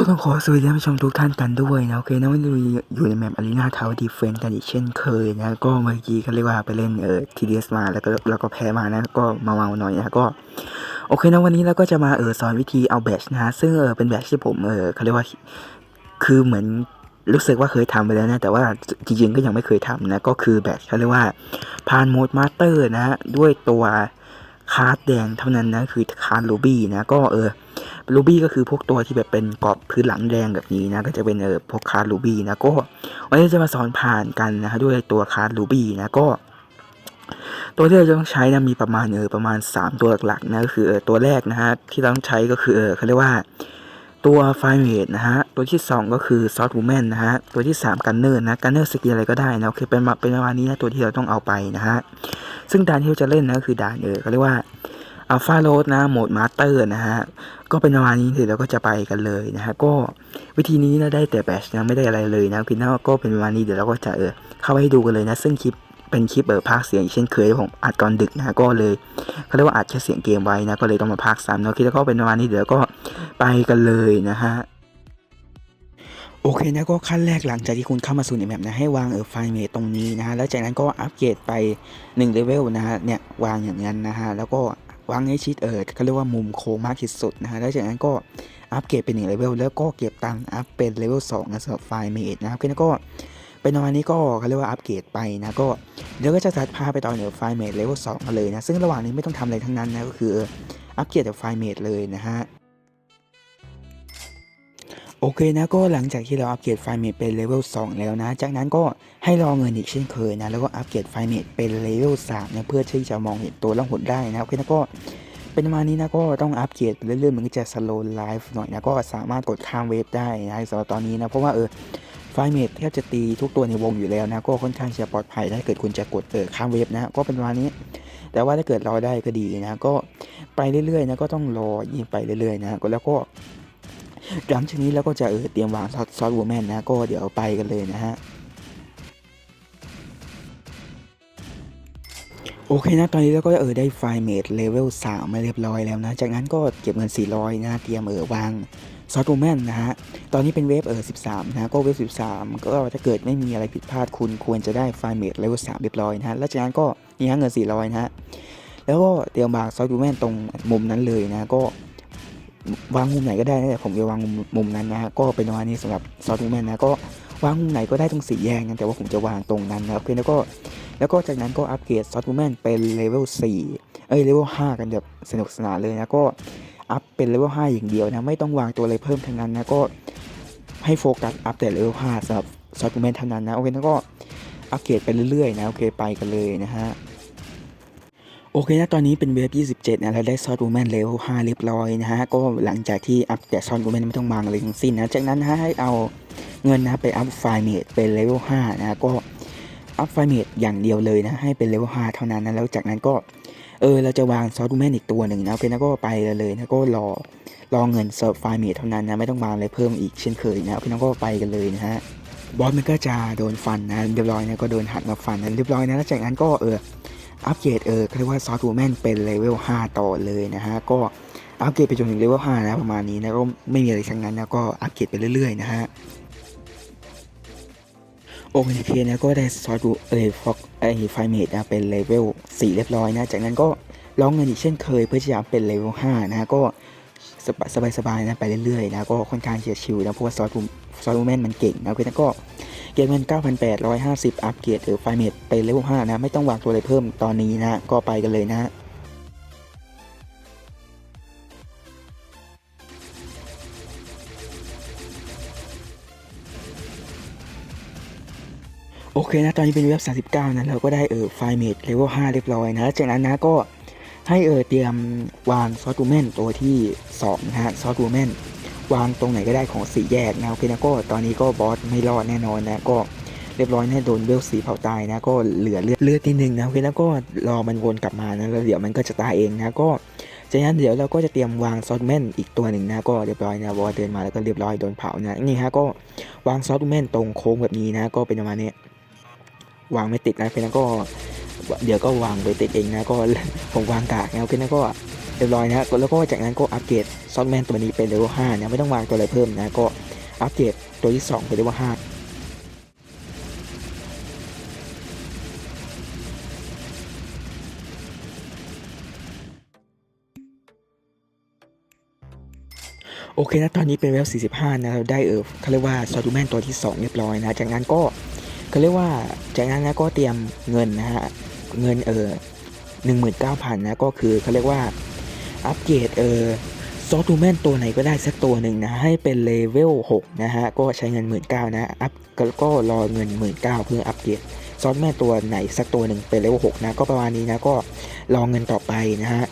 ก็ต้องขอสวัสดีท่านผู้ชมทุกท่านกันด้วยนะ โอเคนะวันนี้อยู่ในแมปอารีนาทาวดีเฟนกันอีกเช่นเคยนะ ก็เมื่อกี้ก็เรียกว่าไปเล่นเอ่อทีดีเอสมาแล้วก็แล้วก็แพ้มานะ ก็มาเมาหน่อยนะก็ โอเคนะวันนี้เราก็จะมาเออสอนวิธีเอาแบตนะ ซึ่งเออเป็นแบตที่ผมเออเขาเรียกว่าคือเหมือนรู้สึกว่าเคยทำไปแล้วนะ แต่ว่าจริงๆก็ยังไม่เคยทำนะ ก็คือแบตเขาเรียกว่าพานโมดมาสเตอร์นะ ด้วยตัวคาร์ดแดงเท่านั้นนะคือคาร์ดลูบี้นะก็เออ รูบี้ก็คือพวกตัวที่แบบเป็นกรอบพื้นหลังแดงแบบนี้นะก็จะเป็นเออพวกคาร์ดรูบี้นะก็วันนี้จะมาสอนผ่านกันนะฮะด้วยตัวคาร์ดรูบี้นะก็ ตัวที่เราจะต้องใช้นะมีประมาณเออประมาณ 3 ตัวหลักๆนะก็คือเออตัวแรกนะฮะที่เราต้องใช้ก็คือเออเขาเรียกว่าตัวไฟเมดนะฮะ ตัวที่ 2 ก็คือซอสวูแมนนะฮะ ตัวที่ 3 กันเนอร์นะ กันเนอร์สกิลอะไรก็ได้นะโอเคเป็นมาเป็นประมาณนี้นะ ตัวที่เราต้องเอาไปนะฮะ ซึ่งด่านที่เราจะเล่นนะก็คือด่านเออเขาเรียกว่า อัลฟาโรดนะโหมดมาสเตอร์นะฮะ ก็เป็นประมาณนี้เดี๋ยวเราก็จะไปกันเลยนะฮะ ก็วิธีนี้นะได้แต่แบชนะไม่ได้อะไรเลยนะพี่น้าก็เป็นประมาณนี้เดี๋ยวเราก็จะเออเข้าไปให้ดูกันเลยนะ ซึ่งคลิปเป็นคลิปเออพากเสียงเช่นเคยผมอัดตอนดึกนะก็เลยเขาเรียกว่าอัดแค่เสียงเกมไว้นะก็เลยต้องมาพากซ้ำเนาะคิดแล้วก็เป็นประมาณนี้เดี๋ยวก็ไปกันเลยนะฮะโอเคนะก็ขั้นแรกหลังจากที่คุณเข้ามาสู่ในแมปนะให้วางเออไฟเมทตรงนี้นะฮะแล้วจากนั้นก็อัปเกรดไป1เลเวลนะฮะเนี่ยวางอย่างนั้นนะฮะแล้วก็ วางให้ชิดเออเขาเรียกว่ามุมโค้งมากที่สุดนะฮะแล้วจากนั้นก็อัปเกรดเป็นหนึ่งเลเวลแล้วก็เก็บตังค์อัพเป็นเลเวลสองนะสำหรับไฟล์เมดนะครับแล้วก็เป็นประมาณนี้ก็เขาเรียกว่าอัปเกรดไปนะก็เดี๋ยวก็จะสัดพาไปต่อเหนือไฟล์เมดเลเวลสองกันเลยนะซึ่งระหว่างนี้ไม่ต้องทำอะไรทั้งนั้นนะก็คืออัปเกรดจากไฟล์เมดเลยนะฮะ โอเคนะก็หลังจากที่เราอัปเกรดไฟเมดเป็นเลเวล2แล้วนะ จากนั้นก็ให้รอเงินอีกเช่นเคยนะ แล้วก็อัปเกรดไฟเมดเป็นเลเวล3นะเพื่อที่จะมองเห็นตัวล่องหนได้นะโอเคนะก็เป็นประมาณนี้นะก็ต้องอัปเกรดไปเรื่อยๆมันก็จะสโลว์ไลฟ์หน่อยนะก็สามารถกดข้ามเวฟได้นะสำหรับตอนนี้นะเพราะว่าเออไฟเมดแทบจะตีทุกตัวในวงอยู่แล้วนะก็ค่อนข้างจะปลอดภัยถ้าเกิดคุณจะกดเออข้ามเวฟนะก็เป็นประมาณนี้ แต่ว่าถ้าเกิดรอได้ก็ดีนะก็ไปเรื่อยๆนะก็ต้องรอยิงไปเรื่อยๆนะก็แล้วก็ หลังจากนี้เราก็จะเออเตรียมวางซอสซอสวูแมนนะก็เดี๋ยวไปกันเลยนะฮะโอเคนะ ตอนนี้เราก็เออได้ไฟเมดเลเวล3มาเรียบร้อยแล้วนะ จากนั้นก็เก็บเงิน 400 นะเตรียมเออวางซอสวูแมนนะฮะ ตอนนี้เป็นเวฟเออ13 นะ ก็เวฟ13 ก็ถ้าเกิดไม่มีอะไรผิดพลาดคุณควรจะได้ไฟเมดเลเวล3เรียบร้อยนะฮะ แล้วจากนั้นก็นี่ฮะเงิน 400 นะฮะ แล้วก็เตรียมวางซอสวูแมนตรงมุมนั้นเลยนะ ก็ วางมุมไหนก็ได้นะแต่ผมจะวางมุมมุมนั้นนะฮะก็เป็นประมาณนี้สำหรับซอสทูแมนนะก็วางมุมไหนก็ได้ตรงสี่แยกนะแต่ว่าผมจะวางตรงนั้นนะครับเพื่อนแล้วก็แล้วก็จากนั้นก็อัปเกรดซอสทูแมนเป็นเลเวล4เอ้ยเลเวล5กันแบบสนุกสนานเลยนะก็อัพเป็นเลเวล5อย่างเดียวนะไม่ต้องวางตัวอะไรเพิ่มทั้งนั้นนะก็ให้โฟกัสอัพแต่เลเวล5สำหรับซอสทูแมนเท่านั้นนะโอเคแล้วก็อัปเกรดไปเรื่อยๆนะโอเคไปกันเลยนะฮะ โอเคนะตอนนี้เป็นเวฟ27นะเราได้ซอสวูแมนเลเวล5เรียบร้อยนะฮะ ก็หลังจากที่อัพแต่ซอสวูแมนไม่ต้องวางอะไรทั้งสิ้นนะ จากนั้นนะให้เอาเงินนะไปอัพไฟเมดเป็นเลเวล5นะก็อัพไฟเมดอย่างเดียวเลยนะให้เป็นเลเวล5เท่านั้นนะแล้วจากนั้นก็เออเราจะวางซอสวูแมนอีกตัวหนึ่งนะโอเคนะก็ไปเลยนะก็รอรอเงินเซิร์ฟไฟเมดเท่านั้นนะไม่ต้องวางอะไรเพิ่มอีกเช่นเคยนะโอเคนะก็ไปกันเลยนะฮะบอสมันก็จะโดนฟันนะเรียบร้อยนะก็โดนหัดมาฟันนะเรียบร้อยนะแล้วจากนั้นก็เออ อัปเกรดเออเขาเรียกว่าซอสทูแมนเป็นเลเวล5ต่อเลยนะฮะ ก็อัปเกรดไปจนถึงเลเวล5นะประมาณนี้นะก็ไม่มีอะไรทั้งนั้นนะก็อัปเกรดไปเรื่อยๆนะฮะโอเคนะก็ได้ซอสดูเออฟอกไอไฟเมดนะเป็นเลเวล4เรียบร้อยนะ จากนั้นก็ร้องเงินอีกเช่นเคยเพื่อที่จะเป็นเลเวล5นะก็สบายๆนะไปเรื่อยๆนะก็ค่อนข้างจะชิลนะเพราะว่าซอสทูซอสทูแมนมันเก่งนะโอเคนะก็ เก็บเงิน 9,850 อัปเกรดหรือไฟเมดเป็นเลเวล5นะ ไม่ต้องวางตัวอะไรเพิ่มตอนนี้นะ ก็ไปกันเลยนะโอเคนะ ตอนนี้เป็นเว็บ 39 นะ เราก็ได้เออไฟเมดเลเวล 5 เรียบร้อยนะ จากนั้นนะก็ให้เออเตรียมวางซอสตูแมนตัวที่ 2 นะฮะซอสตูแมน วางตรงไหนก็ได้ของสี่แยกนะโอเคนะก็ตอนนี้ก็บอสไม่รอดแน่นอนนะก็เรียบร้อยแน่โดนเวลสีเผาตายนะก็เหลือเลือดเลือดนิดนึงนะโอเคแล้วก็รอมันวนกลับมานะแล้วเดี๋ยวมันก็จะตายเองนะก็จากนั้นเดี๋ยวเราก็จะเตรียมวางซอสแมนอีกตัวหนึ่งนะก็เรียบร้อยนะบอสเดินมาแล้วก็เรียบร้อยโดนเผานะนี่ฮะก็วางซอสแมนตรงโค้งแบบนี้นะก็เป็นประมาณนี้วางไม่ติดนะเพราะนั้นก็ เดี๋ยวก็วางไปติดเองนะก็ผมวางกากนะโอเคนะก็ เรียบร้อยนะแล้วก็จากนั้นก็อัปเกรดซอสแมนตัวนี้เป็นเลเวล5นะไม่ต้องวางตัวอะไรเพิ่มนะก็อัปเกรดตัวที่ 2 เป็นเลเวล5โอเคนะตอนนี้เป็นเวล 45 นะเราได้เออเขาเรียกว่าซอดูแมนตัวที่ 2 เรียบร้อยนะจากนั้นก็เขาเรียกว่าจากนั้นนะก็เตรียมเงินนะฮะเงินเออ19,000นะก็คือเขาเรียกว่า อัปเกรดเออซอดูแมนตัวไหนก็ได้สักตัวหนึ่งนะ ให้เป็นเลเวล6นะฮะ ก็ใช้เงิน 19,000นะ อัพก็รอเงิน 19,000เพื่ออัปเกรดซอสแม่ตัวไหนสักตัวหนึ่งเป็นเลเวล6นะ ก็ประมาณนี้นะ ก็รอเงินต่อไปนะฮะ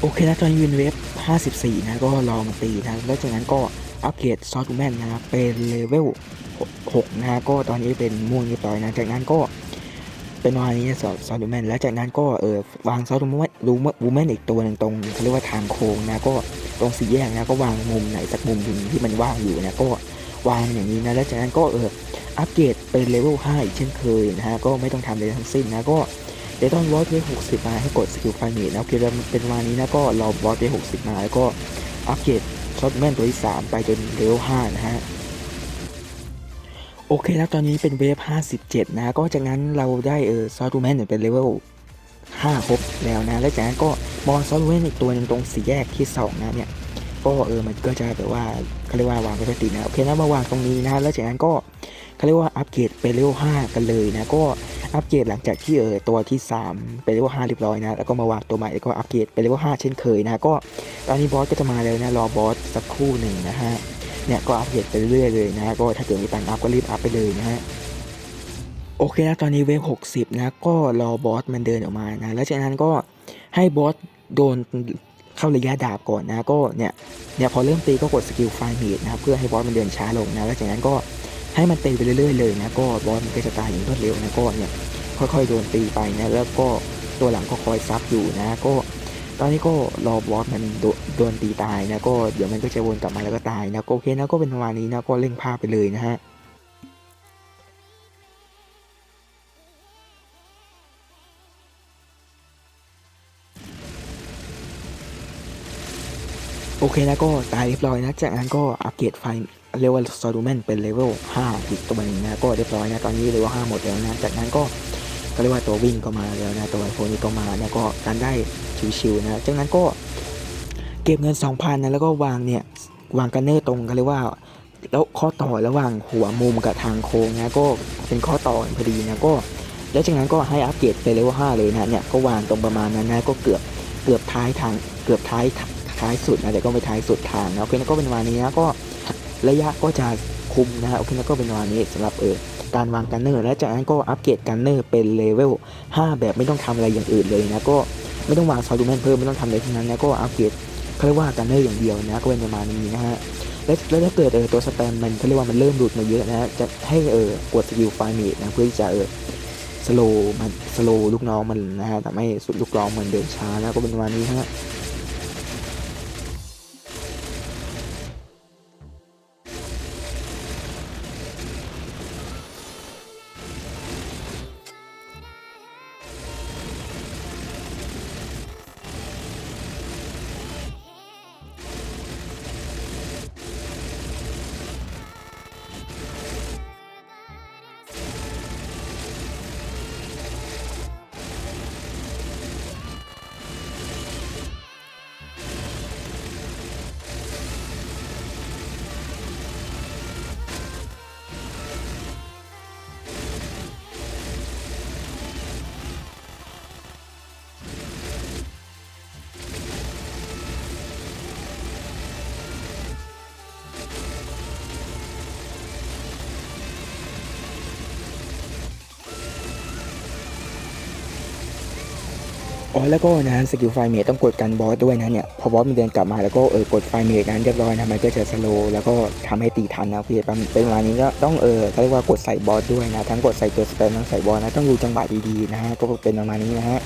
โอเคนะตอนนี้วินเวฟ54 นะ ก็รอมาตีนะ แล้วจากนั้นก็อัปเกรดซอสตูแมนนะ เป็นเลเวล6นะ ก็ตอนนี้เป็นม่วงเรียบร้อยนะ จากนั้นก็ เป็นวานี้ซอสซอสตูแมนแล้วจากนั้นก็เออวางซอสตูแมนรูมูแมนอีกตัวหนึ่งตรงเขาเรียกว่าทางโค้งนะก็ตรงสี่แยกนะก็วางมุมไหนสักมุมหนึ่งที่มันว่างอยู่นะก็วางอย่างนี้นะแล้วจากนั้นก็เอออัปเกรดเป็นเลเวล5อีกเช่นเคยนะฮะก็ไม่ต้องทำอะไรทั้งสิ้นนะก็เดต้องบอสเวหกสิบมาให้กดสกิลไฟเมทนะโอเคแล้วเป็นวันนี้นะก็รอบอสเวหกสิบมาแล้วก็อัปเกรดช็อตแมนตัวที่สามไปจนเลเวลห้านะฮะ โอเคแล้วตอนนี้เป็นเวฟ 57 นะ ก็จากนั้นเราได้เออซอตูแมนเป็นเลเวล 5 ครบแล้วนะ แล้วจากนั้นก็มองซอตูแมนอีกตัวหนึงตรงสี่แยกที่ 2 นะเนี่ย ก็เออมันก็จะแบบว่าเขาเรียกว่าวางไม่ค่อยติดนะ โอเคนะมาวางตรงนี้นะ แล้วจากนั้นก็เขาเรียกว่าอัปเกรดเป็นเลเวล 5 กันเลยนะ ก็อัปเกรดหลังจากที่เออตัวที่ 3 เป็นเลเวล 5 เรียบร้อยนะ แล้วก็มาวางตัวใหม่แล้วก็อัปเกรดเป็นเลเวล 5 เช่นเคยนะ ก็ตอนนี้บอสก็จะมาแล้วนะ รอบอสสักครู่หนึ่งนะฮะ เนี่ยก็อัปเกรไปเรื่อยเลยนะก็ถ้าเกิดมีตังอัพก็รีบอัพไปเลยนะฮะโอเคนะตอนนี้เวฟ60 นะก็รอบอสมันเดินออกมานะแล้วจากนั้นก็ให้บอสโดนเข้าระยะดาบก่อนนะก็เนี่ยเนี่ยพอเริ่มตีก็กดสกิลไฟเมดนะครับเพื่อให้บอสมันเดินช้าลงนะแล้วจากนั้นก็ให้มันตีไปเรื่อยๆเลยนะก็บอสมันก็จะตายอย่างรวดเร็วนะก็เนี่ยค่อยๆโดนตีไปนะแล้วก็ตัวหลังก็คอยซับอยู่นะก็ ตอนนี้ก็รอบอสมันโดนตีตายนะก็เดี๋ยวมันก็จะวนกลับมาแล้วก็ตายนะก็โอเคนะก็เป็นประมาณนี้นะก็เร่งภาพไปเลยนะฮะโอเคนะก็ตายเรียบร้อยนะ จากนั้นก็อัปเกรดไฟเรียกว่าซอดูแมนเป็นเลเวล5อีกตัวนึงนะก็เรียบร้อยนะตอนนี้เลเวล5หมดแล้วนะ จากนั้นก็ก็เรียกว่าตัววิ่งก็มาแล้วนะตัวไอโฟนนี้ก็มานะก็การได้ ชิวๆนะจากนั้นก็เก็บเงิน 2,000นะแล้วก็วางเนี่ยวางกันเนอร์ตรงกันเรียว่า แล้วข้อต่อระหว่างหัวมุมกับทางโค้งนะก็เป็นข้อต่อพอดีนะก็ แล้วจากนั้นก็ให้อัปเกรดไปเลเวล5เลยนะเนี่ยก็วางตรงประมาณนั้นนะก็เกือบเกือบท้ายทางเกือบท้ายท้ายสุดนะแต่ก็ไม่ท้ายสุดทางนะโอเคนะก็เป็นประมาณนี้นะก็ระยะก็จะคุมนะโอเคนะก็เป็นประมาณนี้สำหรับเออการวางกันเนอร์และจากนั้นก็อัปเกรดกันเนอร์เป็นเลเวล5แบบไม่ต้องทำอะไรอย่างอื่นเลยนะก็ ไม่ต้องวางซอดูแมนเพิ่มไม่ต้องทำอะไรทั้งนั้นนะก็อัปเกรดเขาเรียกว่ากันเล่นอย่างเดียวนะก็เป็นประมาณนี้นะฮะแล้วแล้วถ้าเกิดเออตัวสแตมมันเขาเรียกว่ามันเริ่มหลุดมาเยอะนะจะให้เออกดสกิลไฟมดนะเพื่อที่จะเออสโลมันสโลลูกน้องมันนะฮะทำให้สุดลูกน้องมันเดินช้านะก็เป็นประมาณนี้ฮะ อ๋อแล้วก็นะสกิลไฟเมทต้องกดกันบอสด้วยนะเนี่ยพอบอสมันเดินกลับมาแล้วก็เออกดไฟเมทนั้นเรียบร้อยนะมันก็จะสโลแล้วก็ทำให้ตีทันนะพี่เป็นเป็นประมานี้ก็ต้องเออเขาเรียกว่ากดใส่บอสด้วยนะทั้งกดใส่ตัวสเปนทั้งใส่บอสนะต้องดูจังหวะดีๆนะฮะก็เป็นประมาณนี้นะฮะ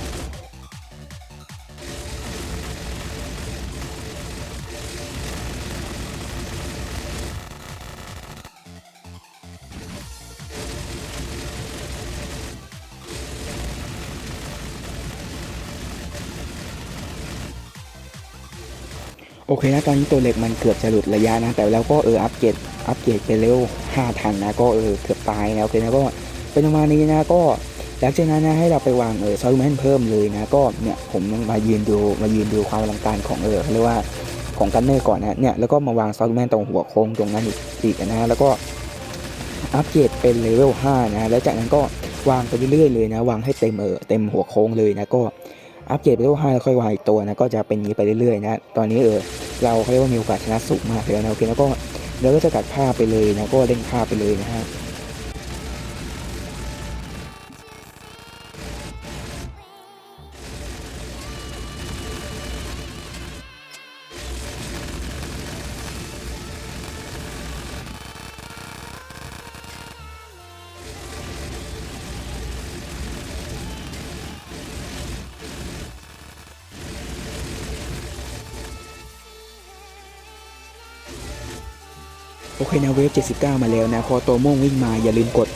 โอเคนะตอนนี้ตัวเหล็กมันเกือบจะหลุดระยะนะ แต่แล้วก็เอออัปเกรดอัปเกรดไปเร็ว5ทันนะก็เออเกือบตายนะโอเคนะก็เป็นประมาณนี้นะก็หลังจากนั้นนะให้เราไปวางเออซอลแมนเพิ่มเลยนะก็เนี่ยผมมายืนดูมายืนดูความอลังการของเออเรียกว่าของกันเนอร์ก่อนนะเนี่ยแล้วก็มาวางซอลแมนตรงหัวโค้งตรงนั้นอีกอีกนะแล้วก็อัปเกรดเป็นเลเวล5นะแล้วจากนั้นก็วางไปเรื่อยๆเลยนะวางให้เต็มเออเต็มหัวโค้งเลยนะก็อัปเกรดไปเลเวล5แล้วค่อยวางอีกตัวนะก็จะเป็นอย่างนี้ไปเรื่อยๆนะตอนนี้เออ เราเขาเรียกว่ามีโอกาสชนะสูงมากเลยนะโอเคแล้วก็เราก็จะตัดภาพไปเลยนะก็เล่นภาพไปเลยนะฮะ อเคนะเวฟ 79 มาแล้วนะ พอตัวโม่งวิ่งมาอย่าลืมกด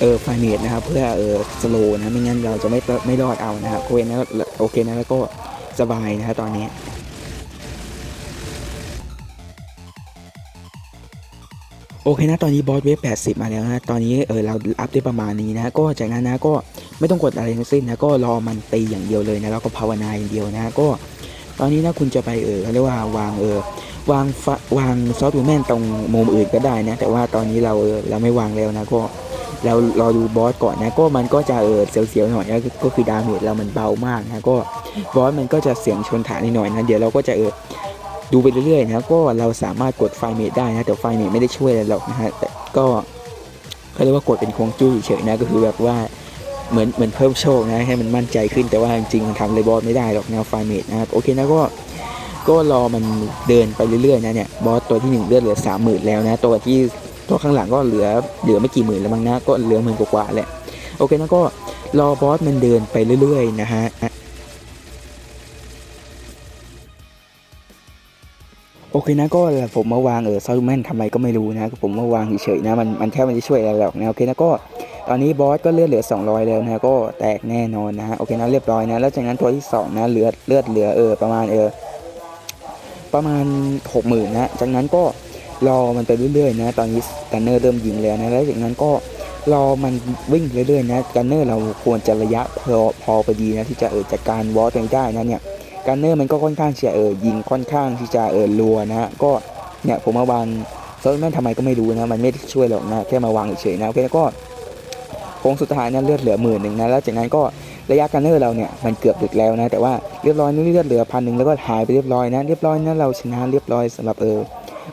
เออไฟเมดนะครับ เพื่อเออสโลนะ ไม่งั้นเราจะไม่ไม่รอดเอานะครับโอเคนะโอเคนะแล้วก็สบายนะฮะตอนนี้โอเคนะตอนนี้บอสเวฟ 80 มาแล้วนะตอนนี้เออเราอัพได้ประมาณนี้นะก็จากนั้นนะก็ไม่ต้องกดอะไรทั้งสิ้นนะก็รอมันตีอย่างเดียวเลยนะแล้วก็ภาวนาอย่างเดียวนะก็ตอนนี้นะคุณจะไปเออเขาเรียกว่าวางเออ วางฟวางซอฟต์แมนตรงมุมอื่นก็ได้นะ แต่ว่าตอนนี้เราเราไม่วางแล้วนะก็เรารอดูบอสก่อนนะ ก็มันก็จะเออเสียวๆหน่อยนะก็คือดาเมจเรามันเบามากนะก็บอสมันก็จะเสียงชนฐานนิดหน่อยนะเดี๋ยวเราก็จะเออดูไปเรื่อยๆนะก็เราสามารถกดไฟเมดได้นะแต่ไฟเมดไม่ได้ช่วยอะไรหรอกนะฮะแต่ก็เขาเรียกว่ากดเป็นโคงจุ้ยเฉยนะก็คือแบบว่าเหมือนเหมือนเพิ่มโชคนะให้มันมั่นใจขึ้นแต่ว่าจริงๆมันทำอะไรบอสไม่ได้หรอกแนวไฟเมดนะครับโอเคนะก็ ก็รอมันเดินไปเรื่อยๆนะเนี่ยบอสตัวที่หนึ่งเลือดเหลือสามหมื่นแล้วนะ ตัวที่ตัวข้างหลังก็เหลือเหลือไม่กี่หมื่นแล้วมั้งนะก็เหลือหมื่นกว่าแหละโอเคนะก็รอบอสมันเดินไปเรื่อยๆนะฮะโอเคนะก็ผมมาวางเออซอลแมนทำไมก็ไม่รู้นะผมมาวางเฉยๆนะมันมันแทบไม่ได้ช่วยอะไรหรอกนะโอเคนะก็ตอนนี้บอสก็เลือดเหลือ 200 แล้วนะก็แตกแน่นอนนะฮะโอเคนะเรียบร้อยนะแล้วจากนั้นตัวที่สองนะเลือดเลือดเหลือเออประมาณเออ ประมาณ 60,000นะจากนั้นก็รอมันไปเรื่อยๆนะ ตอนนี้กันเนอร์เริ่มยิงแล้วนะแล้วจากนั้นก็รอมันวิ่งเรื่อยๆนะกันเนอร์เราควรจะระยะพอพอพอดีนะที่จะเออจัดการบอสตัวได้นะเนี่ยการเนอร์มันก็ค่อนข้างจะเออยิงค่อนข้างที่จะเออรัวนะฮะก็เนี่ยผมมาวางโซลแมนทำไมก็ไม่รู้นะมันไม่ได้ช่วยหรอกนะแค่มาวางเฉยๆนะโอเคแล้วก็โค้งสุดท้ายนะเลือดเหลือหมื่นหนึ่งนะแล้วจากนั้นก็ ระยะการเนอร์เราเนี่ยมันเกือบดึกแล้วนะแต่ว่าเรียบร้อยนี่เลือดเหลือพันหนึ่งแล้วก็หายไปเรียบร้อยนะเรียบร้อยนะเราชนะเรียบร้อยสำหรับเออ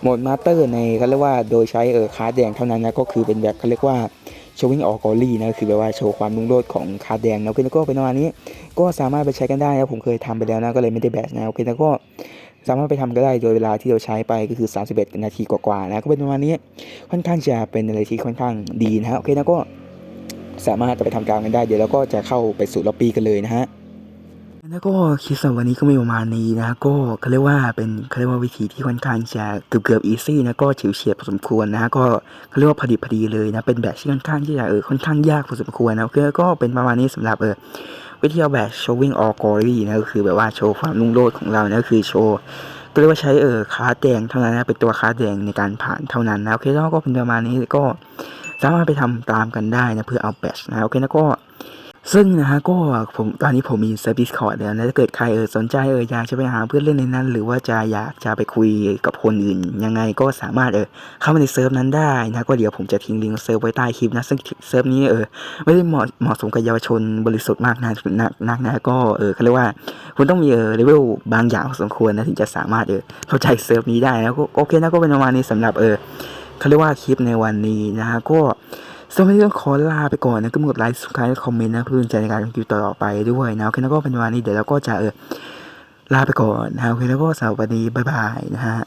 โหมดมาสเตอร์ในเขาเรียกว่าโดยใช้เออคาร์ดแดงเท่านั้นนะก็คือเป็นแบบเขาเรียกว่าโชวิ่งออกกอรี่นะคือแบบว่าโชว์ความรุ่งโรจน์ของคาร์ดแดงนะโอเคแล้วก็เป็นประมาณนี้ ก็สามารถไปใช้กันได้นะผมเคยทำไปแล้วนะก็เลยไม่ได้แบชนะโอเคแล้วก็สามารถไปทำก็ได้โดยเวลาที่เราใช้ไปก็คือ 31 นาทีกว่าๆนะก็เป็นประมาณนี้ค่อนข้างจะเป็นอะไรที่ค่อนข้างดีนะโอเคแล้วก็ สามารถจะไปทำการกันได้เดี๋ยวเราก็จะเข้าไปสู่ล็อบบี้กันเลยนะฮะแล้วก็คลิปสำหรับวันนี้ก็มีประมาณนี้นะก็เขาเรียกว่าเป็นเขาเรียกว่าวิธีที่ค่อนข้างจะเกือบเกือบอีซี่นะก็ฉิวเฉียดพอสมควรนะก็เขาเรียกว่าพอดีพอดีเลยนะเป็นแบบที่ค่อนข้างที่จะเออค่อนข้างยากพอสมควรนะโอก็เป็นประมาณนี้สำหรับเออวิธีเอาแบบ showing all glory นะก็คือแบบว่าโชว์ความรุ่งโรจน์ของเรานะก็คือโชว์ก็เรียกว่าใช้เออคาร์ดแดงเท่านั้นนะเป็นตัวคาร์ดแดงในการผ่านเท่านั้นนะโอเคแล้วก็เป็นประมาณนี้ก็ สามารถไปทำตามกันได้นะเพื่อเอาแบชนะโอเคนะก็ซึ่งนะฮะก็ผมตอนนี้ผมมีเซิร์ฟดิสคอร์ดแล้วนะถ้าเกิดใครเออสนใจเอออยากจะไปหาเพื่อนเล่นในนั้น หรือว่าจะอยากจะไปคุยกับคนอื่น ยังไงก็สามารถเออเข้ามาในเซิร์ฟนั้นได้นะก็เดี๋ยวผมจะทิ้งลิงก์เซิร์ฟไว้ใต้คลิปนะซึ่งเซิร์ฟนี้เออไม่ได้เหมาะเหมาะสมกับเยาวชนบริสุทธิ์มากนะนักนักนะก็เออเขาเรียกว่าคุณต้องมีเออเลเวลบางอย่างพอสมควรนะถึงจะสามารถเออเข้าใจเซิร์ฟนี้ได้นะก็โอเคนะก็เป็นประมาณนี้สำหรับเออ เขาเรียกว่าคลิปในวันนี้นะฮะก็สำหรับวันนี้ต้องขอลาไปก่อนนะก็กดไลค์สุดท้ายคอมเมนต์นะเพื่อนใจในการทำคลิปต่อไปด้วยนะโอเคแล้วก็เป็นวันนี้เดี๋ยวเราก็จะเออลาไปก่อนนะโอเคแล้วก็สวัสดีบ๊ายบายนะฮะ